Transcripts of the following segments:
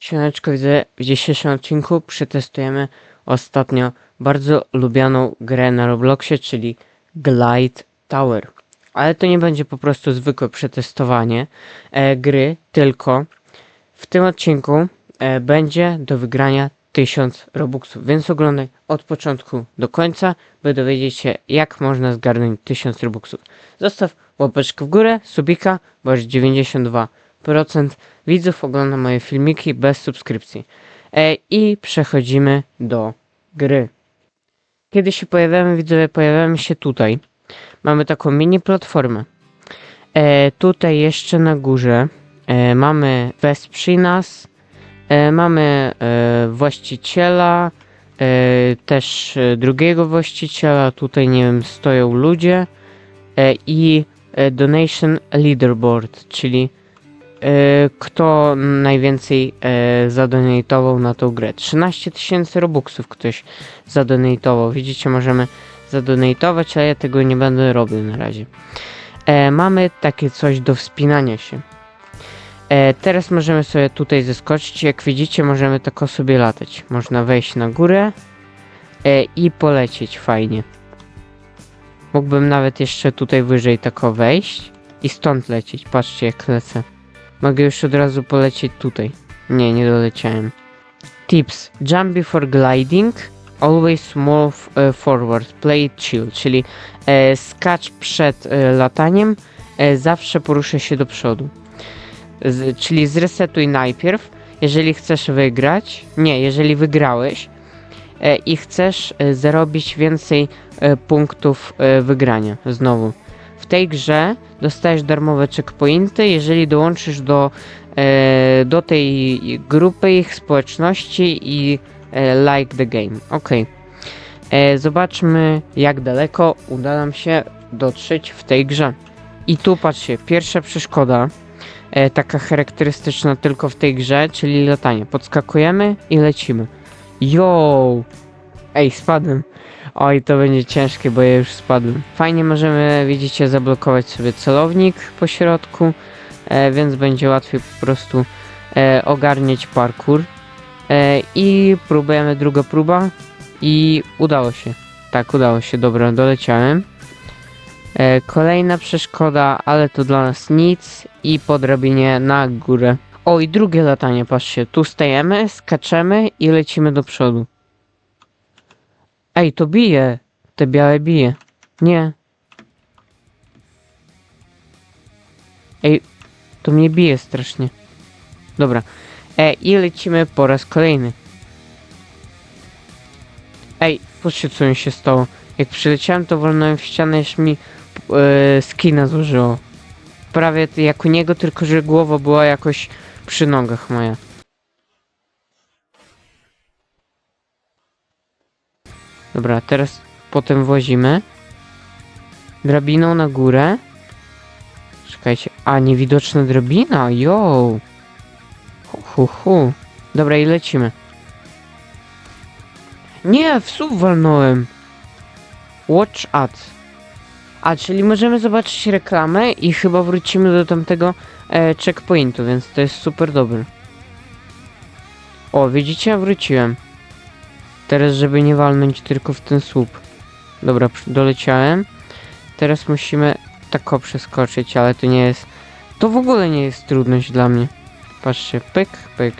Siemaneczko, widzę w dzisiejszym odcinku przetestujemy ostatnio bardzo lubianą grę na Robloxie, czyli Glide Tower. Ale to nie będzie po prostu zwykłe przetestowanie e, gry, tylko w tym odcinku e, będzie do wygrania 1000 Robuxów. Więc oglądaj od początku do końca, by dowiedzieć się jak można zgarnąć 1000 Robuxów. Zostaw łapeczkę w górę, subika, bądź 92 procent widzów ogląda moje filmiki bez subskrypcji. E, I przechodzimy do gry. Kiedy się pojawiamy, widzowie, pojawiamy się tutaj. Mamy taką mini platformę. E, tutaj jeszcze na górze e, mamy wesprzyj nas, e, mamy e, właściciela, e, też e, drugiego właściciela, tutaj nie wiem, stoją ludzie e, i e, donation leaderboard, czyli kto najwięcej e, zadonatował na tą grę. 13 tysięcy robuxów ktoś zadonatował. Widzicie, możemy zadonatować, ale ja tego nie będę robił na razie. E, mamy takie coś do wspinania się. E, teraz możemy sobie tutaj zeskoczyć. Jak widzicie, możemy tako sobie latać. Można wejść na górę e, i polecieć fajnie. Mógłbym nawet jeszcze tutaj wyżej tako wejść i stąd lecieć. Patrzcie jak lecę. Mogę już od razu polecieć tutaj. Nie, nie doleciałem. Tips. Jump before gliding. Always move e, forward. Play chill. Czyli e, skacz przed e, lataniem. E, zawsze poruszę się do przodu. Z, czyli zresetuj najpierw, jeżeli chcesz wygrać. Nie, jeżeli wygrałeś e, i chcesz e, zarobić więcej e, punktów e, wygrania. Znowu. W tej grze dostajesz darmowe checkpointy, jeżeli dołączysz do, e, do tej grupy ich społeczności i e, like the game. Ok. E, zobaczmy jak daleko uda nam się dotrzeć w tej grze. I tu patrzcie, pierwsza przeszkoda, e, taka charakterystyczna tylko w tej grze, czyli latanie. Podskakujemy i lecimy. Yo! Ej, spadłem. Oj, to będzie ciężkie, bo ja już spadłem. Fajnie możemy, widzicie, zablokować sobie celownik po środku, e, więc będzie łatwiej po prostu e, ogarniać parkour. E, I próbujemy druga próba i udało się. Tak, udało się, dobra, doleciałem. E, kolejna przeszkoda, ale to dla nas nic i po drabinie na górę. O, i drugie latanie, patrzcie, tu stajemy, skaczemy i lecimy do przodu. Ej, to bije. Te białe bije. Nie. Ej, to mnie bije strasznie. Dobra. E, i lecimy po raz kolejny. Ej, patrzcie co mi się stało. Jak przyleciałem, to walnąłem w ścianę, aż mi e, skina. Prawie jak u niego, tylko że głowa była jakoś przy nogach moja. Dobra, teraz potem włazimy. Drabiną na górę. Czekajcie, a niewidoczna drabina, yo! Hu, hu, hu. Dobra, i lecimy. Nie, w słup walnąłem. Watch ad. A, czyli możemy zobaczyć reklamę i chyba wrócimy do tamtego e, checkpointu, więc to jest super dobre. O, widzicie? Wróciłem. Teraz, żeby nie walnąć tylko w ten słup. Dobra, doleciałem. Teraz musimy tako przeskoczyć, ale to nie jest... To w ogóle nie jest trudność dla mnie. Patrzcie, pyk, pyk.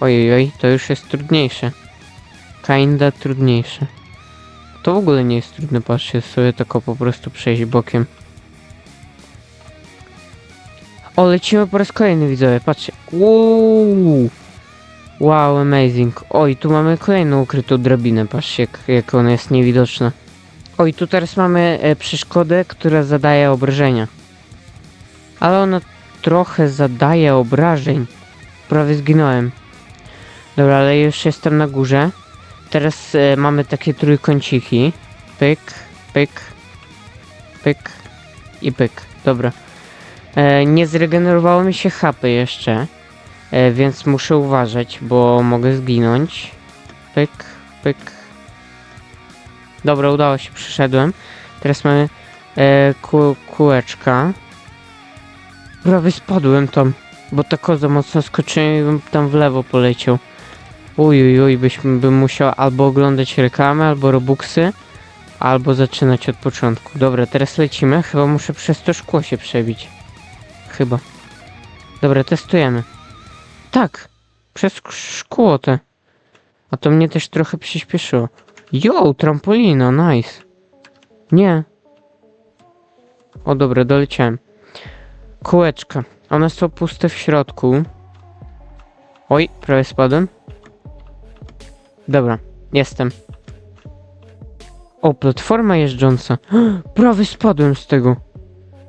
Ojej, oj, to już jest trudniejsze. Kinda trudniejsze. To w ogóle nie jest trudne, patrzcie, sobie tako po prostu przejść bokiem. O, lecimy po raz kolejny, widzowie, patrzcie. Uuu. Wow, amazing. Oj, tu mamy kolejną ukrytą drabinę, patrzcie jak, jak ona jest niewidoczna. Oj, tu teraz mamy e, przeszkodę, która zadaje obrażenia. Ale ona trochę zadaje obrażeń. Prawie zginąłem. Dobra, ale już jestem na górze. Teraz e, mamy takie trójkąciki. Pyk, pyk, pyk i pyk. Dobra. E, nie zregenerowało mi się HP jeszcze. E, więc muszę uważać, bo mogę zginąć. Pyk, pyk. Dobra, udało się, przyszedłem. Teraz mamy e, kół, kółeczka. Prawie spadłem tam. Bo tak za mocno skoczyłem i bym tam w lewo poleciał. Uj, uj, byśmy bym musiał albo oglądać reklamę, albo robuxy, albo zaczynać od początku. Dobra, teraz lecimy. Chyba muszę przez to szkło się przebić. Chyba. Dobra, testujemy. Tak, przez szkło te. A to mnie też trochę przyspieszyło. Yo, trampolina, nice. Nie. O dobra, doleciałem. Kółeczka. One są puste w środku. Oj, prawie spadłem. Dobra, jestem. O, platforma jeżdżąca. Prawie spadłem z tego.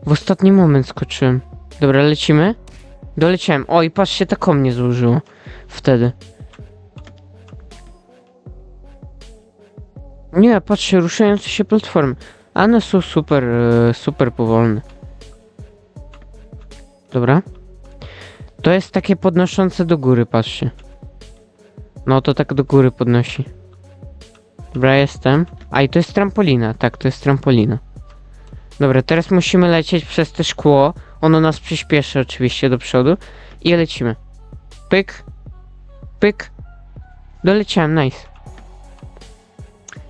W ostatni moment skoczyłem. Dobra, lecimy. Doleciałem. Oj, patrzcie, tak o mnie złożyło. Wtedy. Nie, patrzcie, ruszające się platformy. One są super, e, super powolne. Dobra. To jest takie podnoszące do góry, patrzcie. No to tak do góry podnosi. Dobra, jestem. A i to jest trampolina. Tak, to jest trampolina. Dobra, teraz musimy lecieć przez te szkło. Ono nas przyspieszy oczywiście do przodu. I lecimy. Pyk. Pyk. Doleciałem, nice.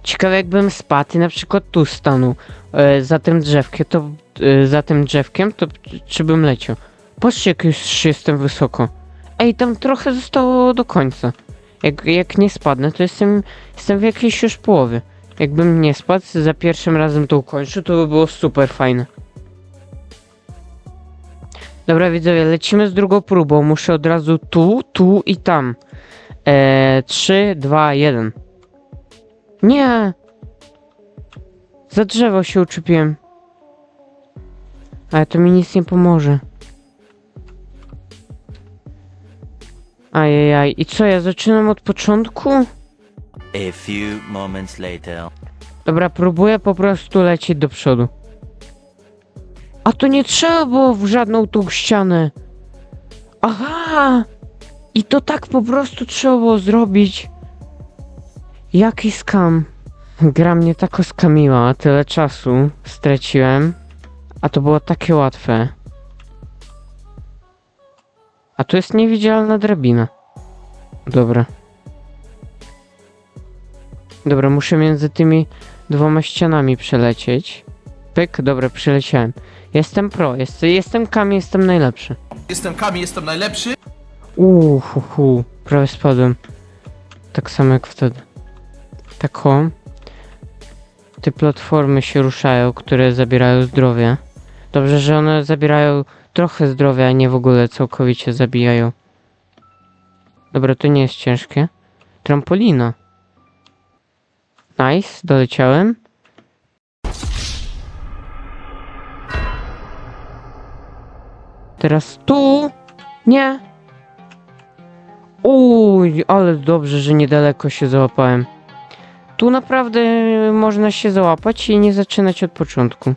Ciekawe jakbym spadł i na przykład tu stanął e, za tym drzewkiem, to e, za tym drzewkiem, to czy- bym leciał? Patrzcie jak już jestem wysoko. Ej, tam trochę zostało do końca. Jak, jak nie spadnę, to jestem, jestem w jakiejś już połowie. Jakbym nie spadł, za pierwszym razem to ukończył, to by było super fajne. Dobra widzowie, lecimy z drugą próbą. Muszę od razu tu, tu i tam. Eee, 3, 2, 1. Nie! Za drzewo się uczepiłem. Ale to mi nic nie pomoże. Ajajaj, i co, ja zaczynam od początku? A few moments later. Dobra, próbuję po prostu lecieć do przodu. A to nie trzeba było w żadną tą ścianę. Aha! I to tak po prostu trzeba było zrobić. Jaki skam. Gra mnie tak oskamiła, tyle czasu straciłem. A to było takie łatwe. A tu jest niewidzialna drabina. Dobra. Dobra, muszę między tymi dwoma ścianami przelecieć. Pyk, dobra, przeleciałem. Jestem pro, jest, jestem Kami, jestem najlepszy. Jestem Kami, jestem najlepszy. Uuu, hu, hu, prawie spadłem. Tak samo jak wtedy. Tak o. Te platformy się ruszają, które zabierają zdrowie. Dobrze, że one zabierają trochę zdrowia, a nie w ogóle całkowicie zabijają. Dobra, to nie jest ciężkie. Trampolina. Nice, doleciałem. Teraz tu. Nie. Uj, ale dobrze, że niedaleko się załapałem. Tu naprawdę można się załapać i nie zaczynać od początku.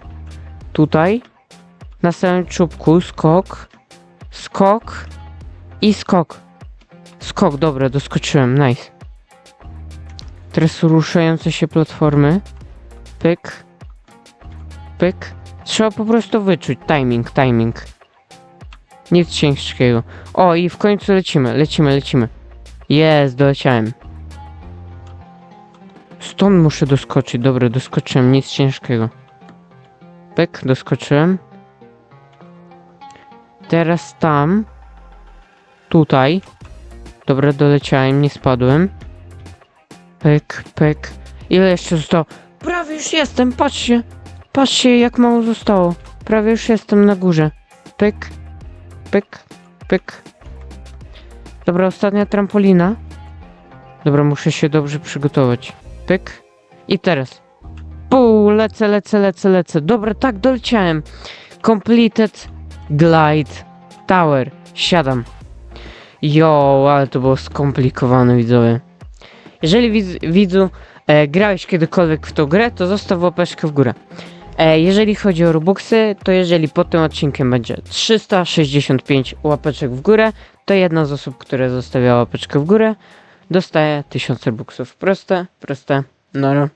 Tutaj, na samym czubku, skok, skok i skok. Skok, dobra, doskoczyłem, nice. Teraz ruszające się platformy. Pyk. Pyk. Trzeba po prostu wyczuć. Timing, timing. Nic ciężkiego. O, i w końcu lecimy, lecimy, lecimy. Jest, doleciałem. Stąd muszę doskoczyć. Dobra, doskoczyłem, nic ciężkiego. Pyk, doskoczyłem. Teraz tam. Tutaj. Dobra, doleciałem, nie spadłem. Pyk, pyk. Ile jeszcze zostało? Prawie już jestem, patrzcie. Patrzcie, jak mało zostało. Prawie już jestem na górze. Pyk, pyk, pyk. Dobra, ostatnia trampolina. Dobra, muszę się dobrze przygotować. Pyk. I teraz. Pół, lecę, lecę, lecę, lecę. Dobra, tak, doleciałem. Completed Glide Tower. Siadam. Jo, ale to było skomplikowane, widzowie. Jeżeli widz, widzu e, grałeś kiedykolwiek w tą grę, to zostaw łapeczkę w górę. E, jeżeli chodzi o Robuxy, to jeżeli pod tym odcinkiem będzie 365 łapeczek w górę, to jedna z osób, która zostawia łapeczkę w górę, dostaje 1000 Robuxów. Proste, proste, noro.